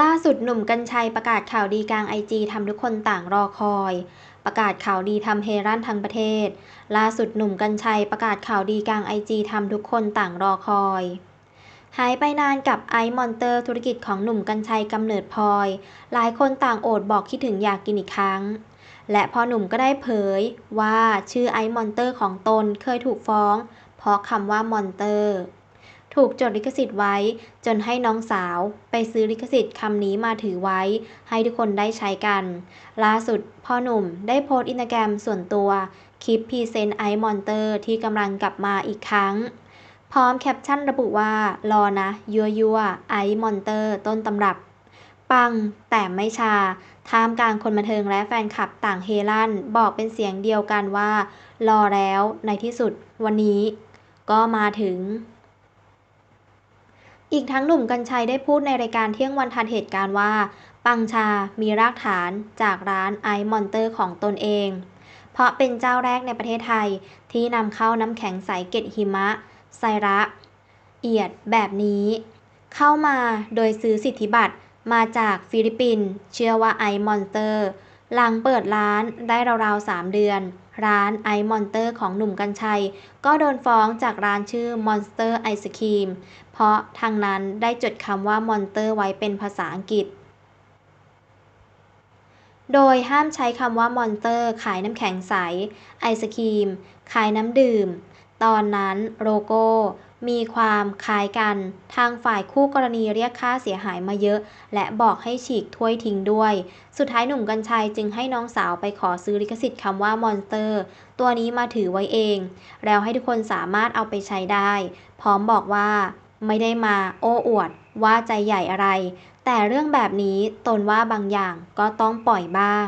ล่าสุดหนุ่มกรรชัยประกาศข่าวดีกลางไอจีทำทุกคนต่างรอคอย ประกาศข่าวดีทำเฮรั่นทั้งประเทศ ล่าสุดหนุ่มกรรชัยประกาศข่าวดีกลางไอจีทำทุกคนต่างรอคอย หายไปนานกับไอมอนเตอร์ธุรกิจของหนุ่มกรรชัยกำเนิดพลอย หลายคนต่างโอดบอกคิดถึงอยากกินอีกครั้ง และพอหนุ่มก็ได้เผยว่าชื่อไอมอนเตอร์ของตนเคยถูกฟ้อง เพราะคำว่ามอนเตอร์ ถูกจดลิขสิทธิ์ไว้ จนให้น้องสาว ไปซื้อลิขสิทธิ์คำนี้มาถือไว้ ให้ทุกคนได้ใช้กัน ล่าสุดพ่อหนุ่มได้โพสต์อินสตาแกรมส่วนตัว คลิปพรีเซนต์ไอซ์มอนเตอร์ที่กำลังกลับมาอีกครั้ง พร้อมแคปชั่นระบุว่า รอนะ ยัวยัวไอซ์มอนเตอร์ต้นตำรับ ปัง แต่ไม่ชาท่ามกลางคนบันเทิงและแฟนคลับต่างเฮลั่น บอกเป็นเสียงเดียวกันว่า รอแล้วในที่สุดวันนี้ ก็มาถึง อีกทั้งหนุ่มกัญชัยได้พูดในรายการเที่ยงวันทันเหตุการณ์ว่า ปังชา มีรากฐานจากร้านไอมอนเตอร์ของตนเอง เพราะเป็นเจ้าแรกในประเทศไทยที่นำเข้าน้ำแข็งใสเกล็ดหิมะ ไซระ เอียดแบบนี้ เข้ามาโดยซื้อสิทธิบัตรมาจากฟิลิปปินส์เชื่อว่าไอมอนเตอร์หลังเปิดร้านได้ราวๆ 3 เดือน ร้านไอมอนเตอร์ของหนุ่มกัญชัย ก็โดนฟ้องจากร้านชื่อ Monster Ice Cream เพราะทางนั้นได้จดคำว่ามอนเตอร์ไว้เป็นภาษาอังกฤษ โดยห้ามใช้คำว่ามอนเตอร์ขายน้ำแข็งใส ไอศครีม ขายน้ำดื่ม ตอนนั้นโลโก้มีความคล้ายกัน ทางฝ่ายคู่กรณีเรียกค่าเสียหายมาเยอะ และบอกให้ฉีกถ้วยทิ้งด้วย สุดท้ายหนุ่มกัญชัยจึงให้น้องสาวไปขอซื้อลิขสิทธิ์คำว่ามอนสเตอร์ ตัวนี้มาถือไว้เอง แล้วให้ทุกคนสามารถเอาไปใช้ได้ พร้อมบอกว่า ไม่ได้มาโอ้อวด ว่าใจใหญ่อะไร แต่เรื่องแบบนี้ตนว่าบางอย่างก็ต้องปล่อยบ้าง